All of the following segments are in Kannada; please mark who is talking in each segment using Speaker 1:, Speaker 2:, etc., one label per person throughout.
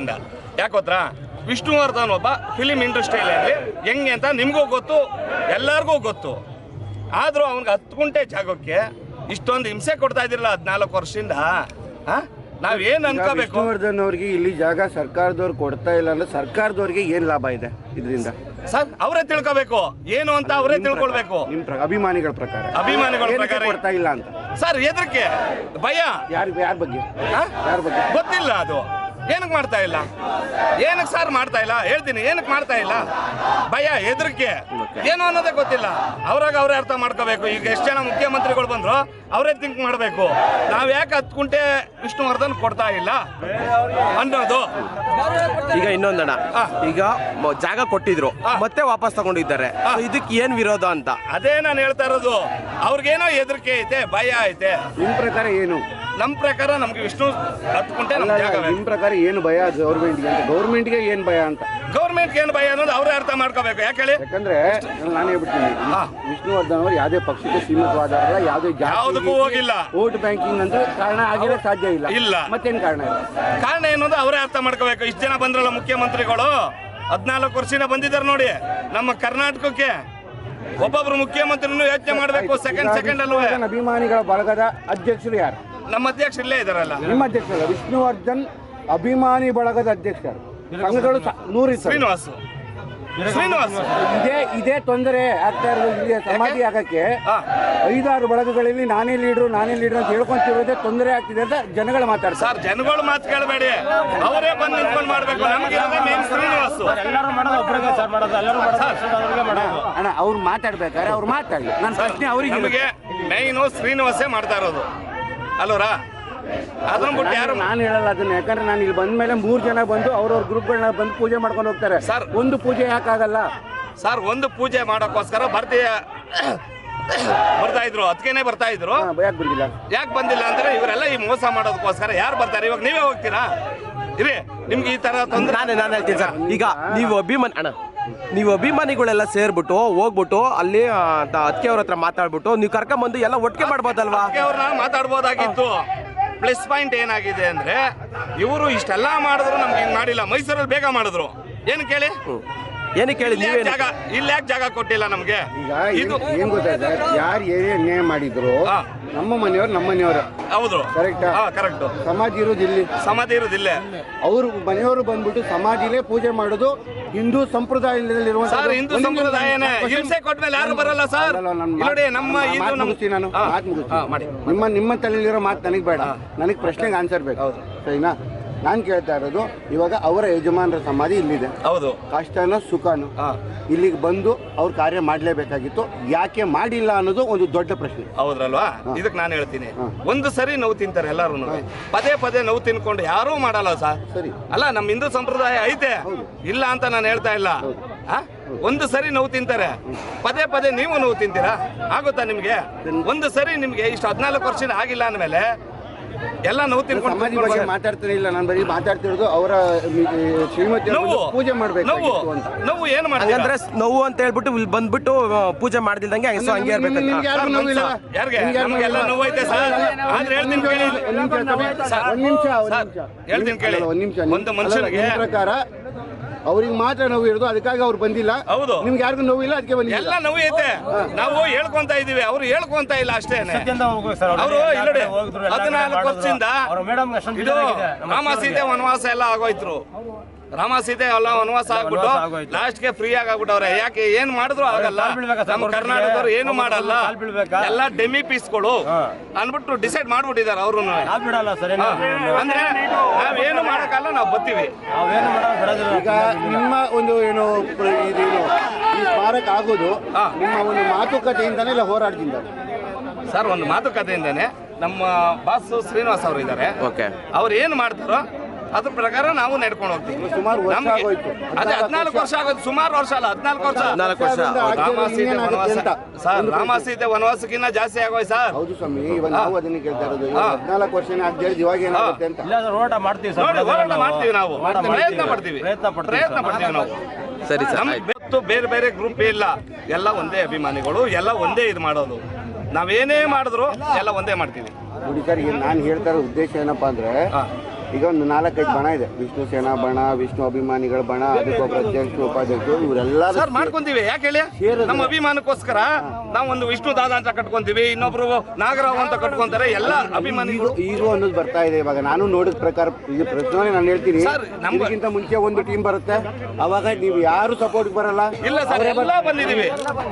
Speaker 1: ಇಂದ. ಯಾಕೋತ್ರ ವಿಷ್ಣುವರ್ಧನ್ ಒಬ್ಬ ಫಿಲಿಂ ಇಂಡಸ್ಟ್ರಿಯಲ್ಲಿ ಹೆಂಗೆ ಅಂತ ನಿಮಗೂ ಗೊತ್ತು ಎಲ್ಲರಿಗೂ ಗೊತ್ತು. ಆದರೂ ಅವ್ನಿಗೆ ಹತ್ತು ಗುಂಟೆ ಜಾಗಕ್ಕೆ ಇಷ್ಟೊಂದು ಹಿಂಸೆ ಕೊಡ್ತಾ ಇದ್ದಿರಲ್ಲ ಹದಿನಾಲ್ಕು ವರ್ಷದಿಂದ. ನಾವೇನು ಅನ್ಕೋಬೇಕು?
Speaker 2: ವಿಷ್ಣುವರ್ಧನ್ ಅವ್ರಿಗೆ ಇಲ್ಲಿ ಜಾಗ ಸರ್ಕಾರದವ್ರು ಕೊಡ್ತಾ ಇಲ್ಲ ಅಂದ್ರೆ ಸರ್ಕಾರದವ್ರಿಗೆ ಏನು ಲಾಭ ಇದೆ ಇದರಿಂದ?
Speaker 1: ಸರ್ ಅವರೇ ತಿಳ್ಕೋಬೇಕು. ಏನು ಅಂತ ಅವರೇ ತಿಳ್ಕೊಳ್ಬೇಕು.
Speaker 2: ನಿಮ್ಮ ಅಭಿಮಾನಿಗಳ ಪ್ರಕಾರ.
Speaker 1: ಅಭಿಮಾನಿಗಳ ಪ್ರಕಾರ
Speaker 2: ಕೊಡ್ತಾ ಇಲ್ಲ ಅಂತ?
Speaker 1: ಸರ್ ಎದಕ್ಕೆ ಭಯ.
Speaker 2: ಯಾರ ಯಾರ ಬಗ್ಗೆ? ಯಾರ ಬಗ್ಗೆ?
Speaker 1: ಗೊತ್ತಿಲ್ಲ ಅದು. ಏನಕ್ಕೆ ಮಾಡ್ತಾ ಇಲ್ಲ? ಏನಕ್ಕೆ ಸರ್ ಮಾಡ್ತಾ ಇಲ್ಲ? ಹೇಳ್ತೀನಿ ಏನಕ್ಕೆ ಮಾಡ್ತಾ ಇಲ್ಲ? ಭಯ ಹೆದರಿಕೆ. ಏನು ಅನ್ನೋದೇ ಗೊತ್ತಿಲ್ಲ. ಅವ್ರಾಗ ಅವರೇ ಅರ್ಥ ಮಾಡ್ಕೋಬೇಕು. ಈಗ ಎಷ್ಟು ಜನ ಮುಖ್ಯಮಂತ್ರಿಗಳು ಬಂದ್ರು ಅವರೇ ಥಿಂಕ್ ಮಾಡಬೇಕು. ನಾವು ಯಾಕೆ ಹತ್ತು ಕುಂಟೆ ವಿಷ್ಣುವರ್ಧನ್ ಕೊಡ್ತಾ ಇಲ್ಲ ಅನ್ನೋದು?
Speaker 3: ಈಗ ಇನ್ನೊಂದಣ್ಣ
Speaker 1: ಹಾ.
Speaker 3: ಈಗ ಜಾಗ ಕೊಟ್ಟಿದ್ರು. ಮತ್ತೆ ವಾಪಸ್ ತಗೊಂಡಿದ್ದಾರೆ. ಇದಕ್ಕೆ ಏನ್ ವಿರೋಧ ಅಂತ?
Speaker 1: ಅದೇ ನಾನು ಹೇಳ್ತಾ ಇರೋದು. ಅವ್ರಿಗೇನೋ ಹೆದರಿಕೆ ಐತೆ ಭಯ ಐತೆ.
Speaker 2: ನಿಮ್ ಪ್ರಕಾರ ಏನು?
Speaker 1: ನಮ್ಮ ಪ್ರಕಾರ ನಮ್ಗೆ ವಿಷ್ಣು ಹತ್ತು ಕುಂಟೆ ಜಾಗ
Speaker 2: ನಿಮ್ ಪ್ರಕಾರ ಏನು ಭಯ ಗೌರ್ಮೆಂಟ್ಗೆ ಅಂತ? ಗೌರ್ಮೆಂಟ್ಗೆ ಏನು ಭಯ ಅಂತ?
Speaker 1: ಗೌರ್ಮೆಂಟ್ಗೆ ಏನು ಭಯ ಅನ್ನೋದು ಅವರೇ ಅರ್ಥ ಮಾಡ್ಕೋಬೇಕು. ಯಾಕೆ ಹೇಳಿ?
Speaker 2: ಯಾಕಂದ್ರೆ ನಾನು ಹೇಳ್ಬಿಡ್ತೀನಿ. ವಿಷ್ಣುವರ್ಧನ್ ಅವರು ಯಾವುದೇ ಪಕ್ಷಕ್ಕೆ ಸೀಮಿತವಾದ ಯಾವುದೇ
Speaker 1: ಯಾವುದಕ್ಕೂ ಹೋಗಿಲ್ಲ.
Speaker 2: ವೋಟ್ ಬ್ಯಾಂಕಿಂಗ್ ಅಂತ ಕಾರಣ ಆಗಿರೋ ಸಾಧ್ಯ ಇಲ್ಲ.
Speaker 1: ಇಲ್ಲ.
Speaker 2: ಮತ್ತೇನ್ ಕಾರಣ ಇಲ್ಲ?
Speaker 1: ಕಾರಣ ಏನಂದ್ರೆ ಅವರೇ ಅರ್ಥ ಮಾಡ್ಕೋಬೇಕು. ಇಷ್ಟು ಜನ ಬಂದ್ರಲ್ಲ ಮುಖ್ಯಮಂತ್ರಿಗಳು? ಹದಿನಾಲ್ಕು ವರ್ಷದಿಂದ ಬಂದಿದ್ದಾರೆ ನೋಡಿ. ನಮ್ಮ ಕರ್ನಾಟಕಕ್ಕೆ ಒಬ್ಬೊಬ್ರು ಮುಖ್ಯಮಂತ್ರಿನೂ ಯೋಚನೆ ಮಾಡಬೇಕು ಸೆಕೆಂಡ್ ಸೆಕೆಂಡ್ ಅಲ್ವೇ?
Speaker 2: ಅಭಿಮಾನಿಗಳ ಬಳಗದ ಅಧ್ಯಕ್ಷರು ಯಾರು?
Speaker 1: ನಮ್ಮ ಅಧ್ಯಕ್ಷ ಇಲ್ಲೇ ಇದಾರಲ್ಲ
Speaker 2: ನಿಮ್ಮ ಅಧ್ಯಕ್ಷರಲ್ಲ ವಿಷ್ಣುವರ್ಧನ್ ಅಭಿಮಾನಿ ಬಳಗದ ಅಧ್ಯಕ್ಷರು ಸಂಘಗಳು ನೂರಿ
Speaker 1: ಶ್ರೀನಿವಾಸ್. ಶ್ರೀನಿವಾಸ್.
Speaker 2: ಇದೇ ಇದೇ ತೊಂದರೆ ಆಗ್ತಾ ಇರೋದು ಇಲ್ಲಿ ಸಮಾಧಿ ಆಗಕ್ಕೆ. ಐದಾರು ಬಳಗಗಳಲ್ಲಿ ನಾನೇ ಲೀಡ್ರು ನಾನೇ ಲೀಡರ್ ಅಂತ ಹೇಳ್ಕೊಂತಿರೋದೇ ತೊಂದರೆ ಆಗ್ತಿದೆ ಅಂತ ಜನಗಳು ಮಾತಾಡ್ತಾರೆ.
Speaker 1: ಸರ್ ಜನಗಳು ಮಾತು ಕೇಳಬೇಡಿ. ಅವರೇ ಬಂದು ನಿಂತ್ಕೊಂಡು ಮಾಡ್ಬೇಕು. ನಮಗೆ ಮೇನ್ ಶ್ರೀನಿವಾಸ್.
Speaker 4: ಎಲ್ಲರೂ ಮಾಡೋದು ಒಬ್ಬರಿಗೆ ಸರ್ ಮಾಡೋದು. ಎಲ್ಲರೂ ಮಾಡೋದು
Speaker 2: ಅಣ್ಣ ಅವ್ರು ಮಾತಾಡ್ಬೇಕಾದ್ರೆ ಅವ್ರು ಮಾತಾಡಿ. ನನ್ನ ಪ್ರಶ್ನೆ ಅವರಿಗೆ
Speaker 1: ನಮಗೆ ಮೈನು ಶ್ರೀನಿವಾಸೇ ಮಾಡ್ತಾ ಇರೋದು. ಅಲ್ವರಾ ಅದನ್ನ ಬಿಟ್ಟು ಯಾರು
Speaker 2: ನಾನು ಹೇಳಲ್ಲ ಅದನ್ನ. ಯಾಕಂದ್ರೆ ನಾನು ಇಲ್ಲಿ ಬಂದ ಮೇಲೆ ಮೂರು ಜನ ಬಂದು ಅವ್ರವ್ರ ಗ್ರೂಪ್ಗಳನ್ನ ಬಂದು ಪೂಜೆ ಮಾಡ್ಕೊಂಡು ಹೋಗ್ತಾರೆ.
Speaker 1: ಸರ್.
Speaker 2: ಒಂದು ಪೂಜೆ ಯಾಕಾಗಲ್ಲ
Speaker 1: ಸರ್ ಒಂದು ಪೂಜೆ ಮಾಡೋಕ್ಕೋಸ್ಕರ ಬರ್ತೀಯ ಬರ್ತಾ ಇದ್ರು. ಅದಕ್ಕೇನೆ ಬರ್ತಾ ಇದ್ರು.
Speaker 2: ಯಾಕೆ ಬಂದಿಲ್ಲ?
Speaker 1: ಯಾಕೆ ಬಂದಿಲ್ಲ ಅಂದ್ರೆ ಇವರೆಲ್ಲ ಈ ಮೋಸ ಮಾಡೋದಕ್ಕೋಸ್ಕರ ಯಾರು ಬರ್ತಾರೆ? ಇವಾಗ ನೀವೇ ಹೋಗ್ತೀರಾ? ಇರಿ ನಿಮ್ಗೆ ಈ ತರ ತೊಂದರೆ
Speaker 3: ನಾನೇ ನಾನು ಹೇಳ್ತೀನಿ ಸರ್. ಈಗ ನೀವು ಅಭಿಮಾನಿ ಅಣ್ಣ ನೀವು ಅಭಿಮಾನಿಗಳೆಲ್ಲ ಸೇರ್ಬಿಟ್ಟು ಹೋಗ್ಬಿಟ್ಟು ಅಲ್ಲಿ ಅದಕ್ಕೆ ಅವ್ರ ಹತ್ರ ಮಾತಾಡ್ಬಿಟ್ಟು ನೀವು ಕರ್ಕೊಂಬಂದು ಎಲ್ಲ ಒಟ್ಟಿಗೆ ಮಾಡ್ಬೋದಲ್ವಾ?
Speaker 1: ಅವ್ರನ್ನ ಮಾತಾಡ್ಬೋದಾಗಿತ್ತು. ಪ್ಲಸ್ ಪಾಯಿಂಟ್ ಏನಾಗಿದೆ ಅಂದ್ರೆ ಇವರು ಇಷ್ಟೆಲ್ಲ ಮಾಡಿದ್ರು ನಮ್ಗೆ ಹಿಂಗ್ ಮಾಡಿಲ್ಲ. ಮೈಸೂರಲ್ಲಿ ಬೇಗ ಮಾಡಿದ್ರು. ಏನು ಕೇಳಿ?
Speaker 3: ಏನಕ್ಕೆ ಹೇಳಿ
Speaker 1: ಜಾಗ ಇಲ್ಲಿ ಯಾಕೆ ಜಾಗ ಕೊಟ್ಟಿಲ್ಲ ನಮ್ಗೆ.
Speaker 2: ಈಗ
Speaker 1: ಇದು
Speaker 2: ಏನ್- ಗೊತ್ತಾಯ್ತಾ ಯಾರು ಏನೇ ಅನ್ಯಾಯ ಮಾಡಿದ್ರು
Speaker 1: ಹಾ.
Speaker 2: ನಮ್ಮ ಮನೆಯವ್ರು ನಮ್ಮ ಮನೆಯವ್ರೆ.
Speaker 1: ಹೌದು.
Speaker 2: ಕರೆಕ್ಟ್?
Speaker 1: ಹಾ ಕರೆಕ್ಟ್.
Speaker 2: ಸಮಾಧಿ ಇರೋದು ಇಲ್ಲಿ.
Speaker 1: ಸಮಾಧಿ ಇರೋದಿಲ್ಲ
Speaker 2: ಅವ್ರು ಮನೆಯವರು ಬಂದ್ಬಿಟ್ಟು ಸಮಾಧಿಲೇ ಪೂಜೆ ಮಾಡೋದು ಹಿಂದೂ ಸಂಪ್ರದಾಯದಲ್ಲಿರುವ
Speaker 1: ಸರ್ ಹಿಂದೂ ಸಂಪ್ರದಾಯನೇ. ಹಿಂಸೆ ಕೊಟ್ಮೇಲೆ ಯಾರು ಬರಲ್ಲ ಸರ್. ನೋಡಿ ನಮ್ಮ ಇದು ನಮ್ಮ
Speaker 2: ನಾನು. ಮಾತು ಮುಗಿಸ್ತೀನಿ.
Speaker 1: ಹಾ, ಮಾಡಿ.
Speaker 2: ನಿಮ್ಮ ನಿಮ್ಮ ತಲೆಯಲ್ಲಿರೋ ಮಾತು ನನಗೆ ಬೇಡ. ನನಗೆ ಪ್ರಶ್ನೆಗೆ ಆನ್ಸರ್ ಬೇಕು. ಸರಿನಾ? ನಾನು ಕೇಳ್ತಾ ಇರೋದು ಇವಾಗ ಅವರ ಯಜಮಾನರ ಸಮಾಧಿ ಇಲ್ಲಿದೆ.
Speaker 1: ಹೌದು.
Speaker 2: ಕಷ್ಟನೋ ಸುಖನೋ. ಇಲ್ಲಿಗೆ ಬಂದು ಅವ್ರ ಕಾರ್ಯ ಮಾಡಲೇಬೇಕಾಗಿತ್ತು. ಯಾಕೆ ಮಾಡಿಲ್ಲ ಅನ್ನೋದು ಒಂದು ದೊಡ್ಡ ಪ್ರಶ್ನೆ.
Speaker 1: ಹೌದ್ರಲ್ವಾ? ಇದಕ್ಕೆ ನಾನು ಹೇಳ್ತೀನಿ. ಒಂದು ಸರಿ ನೋವು ತಿಂತಾರೆ ಎಲ್ಲರೂ ಪದೇ ಪದೇ ನೋವು ತಿನ್ಕೊಂಡು ಯಾರೂ ಮಾಡಲ್ಲ ಸರ್
Speaker 2: ಸರಿ.
Speaker 1: ಅಲ್ಲ ನಮ್ಮ ಹಿಂದೂ ಸಂಪ್ರದಾಯ ಐತೆ. ಇಲ್ಲ ಅಂತ ನಾನು ಹೇಳ್ತಾ ಇಲ್ಲ? ಒಂದು ಸರಿ ನೋವು ತಿಂತಾರೆ. ಪದೇ ಪದೇ ನೀವು ನೋವು ತಿಂತೀರಾ? ಆಗುತ್ತಾ ನಿಮಗೆ? ಒಂದು ಸರಿ ನಿಮಗೆ ಇಷ್ಟು ಹದಿನಾಲ್ಕು ವರ್ಷ ಆಗಿಲ್ಲ ಅಂದ್ಮೇಲೆ ಎಲ್ಲ ನೋವು ತಿನ್ಕೊಂಡು
Speaker 2: ಮಾತಾಡ್ತಾನೆ ಇಲ್ಲ ನಾನು ಬರೀ ಮಾತಾಡ್ತಿರೋದು ಅವರ ಶ್ರೀಮತಿ ಪೂಜೆ
Speaker 1: ನೋವು
Speaker 2: ನೋವು ಅಂತ
Speaker 1: ನೋವು ಏನು ಮಾಡ್ತಾರೆ
Speaker 3: ಅಂದ್ರೆ ನೋವು ಅಂತ ಹೇಳ್ಬಿಟ್ಟು ಇಲ್ಲಿ ಬಂದ್ಬಿಟ್ಟು ಪೂಜೆ ಮಾಡ್ದಿಲ್ದಂಗೆ ಹಂಗೆ ಸೊ ಹಂಗೆ ಇರ್ಬೇಕು
Speaker 2: ನಿಮ್ಗೆ ಯಾರಿಗೂ ಎಲ್ಲ
Speaker 1: ನಮ್ಗೆಲ್ಲ
Speaker 2: ನೋವಿಲ್ಲ?
Speaker 1: ಸರ್. ಆದ್ರೆ ಹೇಳ್ತೀನಿ ಕೇಳಿ.
Speaker 2: ಒಂದ್ ನಿಮಿಷ ಒಂದ್ ನಿಮಿಷ ಒಂದ್ ನಿಮಿಷ
Speaker 1: ಹೇಳ್ತೀನಿ ಕೇಳಿ.
Speaker 2: ಅಲ್ಲ, ನಿಮಿಷ
Speaker 1: ಒಂದು ಮನುಷ್ಯನಿಗೆ-
Speaker 2: ಪ್ರಕಾರ ಅವ್ರಿಗೆ ಮಾತ್ರ ನೋವು ಇರೋದು ಅದಕ್ಕಾಗಿ ಅವ್ರು ಬಂದಿಲ್ಲ.
Speaker 1: ಹೌದು.
Speaker 2: ನಿಮ್ಗೆ ಯಾರಿಗೂ ಇಲ್ಲ ಅದಕ್ಕೆ ಬಂದಿಲ್ಲ.
Speaker 1: ಎಲ್ಲ ನೋವು ಐತೆ. ನಾವು ಹೇಳ್ಕೊಂತ ಇದೀವಿ ಅವ್ರು ಹೇಳ್ಕೊಂತ ಇಲ್ಲ
Speaker 4: ಅಷ್ಟೇ
Speaker 1: ಅವರು.
Speaker 4: ಎಲ್ಲ
Speaker 1: ಹದಿನಾಲ್ಕು ವರ್ಷದಿಂದ ಇದು ರಾಮ ಸೀತೆ ವನವಾಸ ಎಲ್ಲ ಆಗೋಯ್ತು ರಾಮ ಸೀತೆ ಎಲ್ಲ ವನವಾಸ ಆಗ್ಬಿಟ್ಟು ಲಾಸ್ಟ್ಗೆ ಫ್ರೀ ಆಗ್ಬಿಟ್ಟವ್ರೆ ಯಾಕೆ ಏನ್ ಮಾಡಿದ್ರು ಆಗಲ್ಲ. ನಮ್ಮ ಕರ್ನಾಟಕದವ್ರು ಏನು ಮಾಡಲ್ಲ? ಎಲ್ಲ ಡೆಮಿ ಪೀಸ್ಗಳು ಅನ್ಬಿಟ್ಟು ಡಿಸೈಡ್ ಮಾಡ್ಬಿಟ್ಟಿದ್ದಾರೆ ಅವರು
Speaker 4: ನಾವ್ ಬಿಡಲ್ಲ ಸರ್ ಏನು
Speaker 1: ಅಂದ್ರೆ ನಾವೇನು ಮಾಡಕ್ಕಲ್ಲ ನಾವು ಬರ್ತೀವಿ.
Speaker 2: ಈಗ ನಿಮ್ಮ ಒಂದು ಏನು ಈ ಸ್ಮಾರಕ ಆಗೋದು
Speaker 1: ಹಾ.
Speaker 2: ನಿಮ್ಮ ಒಂದು ಮಾತುಕತೆಯಿಂದಾನೇ ಇಲ್ಲ ಹೋರಾಟದಿಂದ?
Speaker 1: ಸರ್ ಒಂದು ಮಾತುಕತೆಯಿಂದಾನೆ ನಮ್ಮ ಬಾಸ್ ಶ್ರೀನಿವಾಸ್ ಅವರು ಇದ್ದಾರೆ.
Speaker 3: ಓಕೆ.
Speaker 1: ಅವ್ರು ಏನು ಮಾಡ್ತಾರೋ ಅದ್ರ ಪ್ರಕಾರ ನಾವು ನಡ್ಕೊಂಡು ಹೋಗ್ತೀವಿ.
Speaker 2: ಸುಮಾರು ವರ್ಷ
Speaker 1: ನಮ್ಗೆ-
Speaker 2: ಆಗೋಯ್ತು.
Speaker 1: ಅದೇ ಹದಿನಾಲ್ಕು ವರ್ಷ. ಆಗೋದು ಸುಮಾರು ವರ್ಷ ಅಲ್ಲ ಹದಿನಾಲ್ಕು ವರ್ಷ.
Speaker 3: ಹದಿನಾಲ್ಕು ವರ್ಷ
Speaker 1: ರಾಮ ಸೀತೆ ವನವಾಸ. ಸರ್ ರಾಮ ಸೀತೆ ವನವಾಸಕ್ಕಿಂತ ಜಾಸ್ತಿ ಆಗೋಯ್ ಸರ್.
Speaker 2: ಹೌದು ಸ್ವಾಮಿ ಇವಾಗ ನಾವು ಅದನ್ನ ಕೇಳ್ತಾ ಇರೋದು. ಹದಿನಾಲ್ಕು ವರ್ಷ ಆಗದೆ ಇವಾಗ ಏನಾಗುತ್ತೆ ಅಂತ.
Speaker 4: ಇಲ್ಲ ಹೋರಾಟ ಮಾಡ್ತೀವಿ ಸರ್.
Speaker 1: ನೋಡಿ ಹೋರಾಟ
Speaker 4: ನಾವು.
Speaker 1: ಮಾಡ್ತೀವಿ ನಾವು. ಪ್ರಯತ್ನ
Speaker 4: ಮಾಡ್ತೀವಿ.
Speaker 1: ಪಡ್ತೀವಿ
Speaker 4: ಪ್ರಯತ್ನ ಪಡ್ತೀವಿ
Speaker 1: ಪ್ರಯತ್ನ ಪಡ್ತೀವಿ ನಾವು.
Speaker 3: ಸರಿ ಸರ್
Speaker 1: ಬೇರೆ ಬೇರೆ ಗ್ರೂಪ್ ಇಲ್ಲ. ಎಲ್ಲ ಒಂದೇ ಅಭಿಮಾನಿಗಳು ಎಲ್ಲ ಒಂದೇ ಇದು ಮಾಡೋದು. ನಾವೇನೇ ಮಾಡಿದ್ರು ಎಲ್ಲ ಒಂದೇ ಮಾಡ್ತೀವಿ.
Speaker 2: ನೋಡಿ ಸರ್ ನಾನು ಹೇಳ್ತಾ ಇರೋ ಉದ್ದೇಶ ಏನಪ್ಪಾ ಅಂದ್ರೆ. ಈಗ ಒಂದು ನಾಲ್ಕೈದು ಬಣ ಇದೆ. ವಿಷ್ಣು ಸೇನಾ ಬಣ ವಿಷ್ಣು ಅಭಿಮಾನಿಗಳ ಬಣ ಅದಕ್ಕೊಬ್ಬರು ಅಧ್ಯಕ್ಷರು ಉಪಾಧ್ಯಕ್ಷರು ಇವರೆಲ್ಲ
Speaker 1: ಸರ್ ಮಾಡ್ಕೊಂತೀವಿ. ಯಾಕೆ ಹೇಳಿ? ನಮ್ಮ ಅಭಿಮಾನಕ್ಕೋಸ್ಕರ ನಾವು ಒಂದು ವಿಷ್ಣು ದಾದ ಅಂತ ಕಟ್ಕೊಂತೀವಿ ಇನ್ನೊಬ್ರು ನಾಗರಾವ್ ಅಂತ ಕಟ್ಕೊಂತಾರೆ ಎಲ್ಲ ಅಭಿಮಾನಿಗಳು.
Speaker 2: ಈಗ ಅನ್ನೋದು ಬರ್ತಾ ಇದೆ ಇವಾಗ. ನಾನು ನೋಡಿದ ಪ್ರಕಾರ ಈಗ ಪ್ರಶ್ನೆ ನಾನು ಹೇಳ್ತೀನಿ.
Speaker 1: ಸರ್, ನಮ್ಮ-
Speaker 2: ಇದಕ್ಕಿಂತ ಮುಂಚೆ ಒಂದು ಟೀಮ್ ಬರುತ್ತೆ. ಅವಾಗ ನೀವು ಯಾರು ಸಪೋರ್ಟ್ ಬರಲ್ಲ?
Speaker 1: ಇಲ್ಲ ಸರ್ ಎಲ್ಲ ಬಂದಿದೀವಿ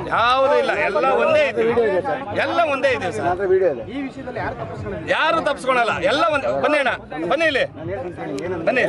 Speaker 1: ಯಾವುದೂ ಇಲ್ಲ ಎಲ್ಲ ಒಂದೇ ಇದೆ. ಎಲ್ಲ ಒಂದೇ ಇದೆ ಸರ್.
Speaker 2: ವಿಡಿಯೋ ಇದೆ.
Speaker 1: ಯಾರು ತಪ್ಪಿಸ್ಕೊಳಲ್ಲ ಎಲ್ಲ ಒಂದೇ. ಬನ್ನಿ ಅಣ್ಣ ಬನ್ನಿ ಇಲ್ಲಿ. ಬನ್ನಿ.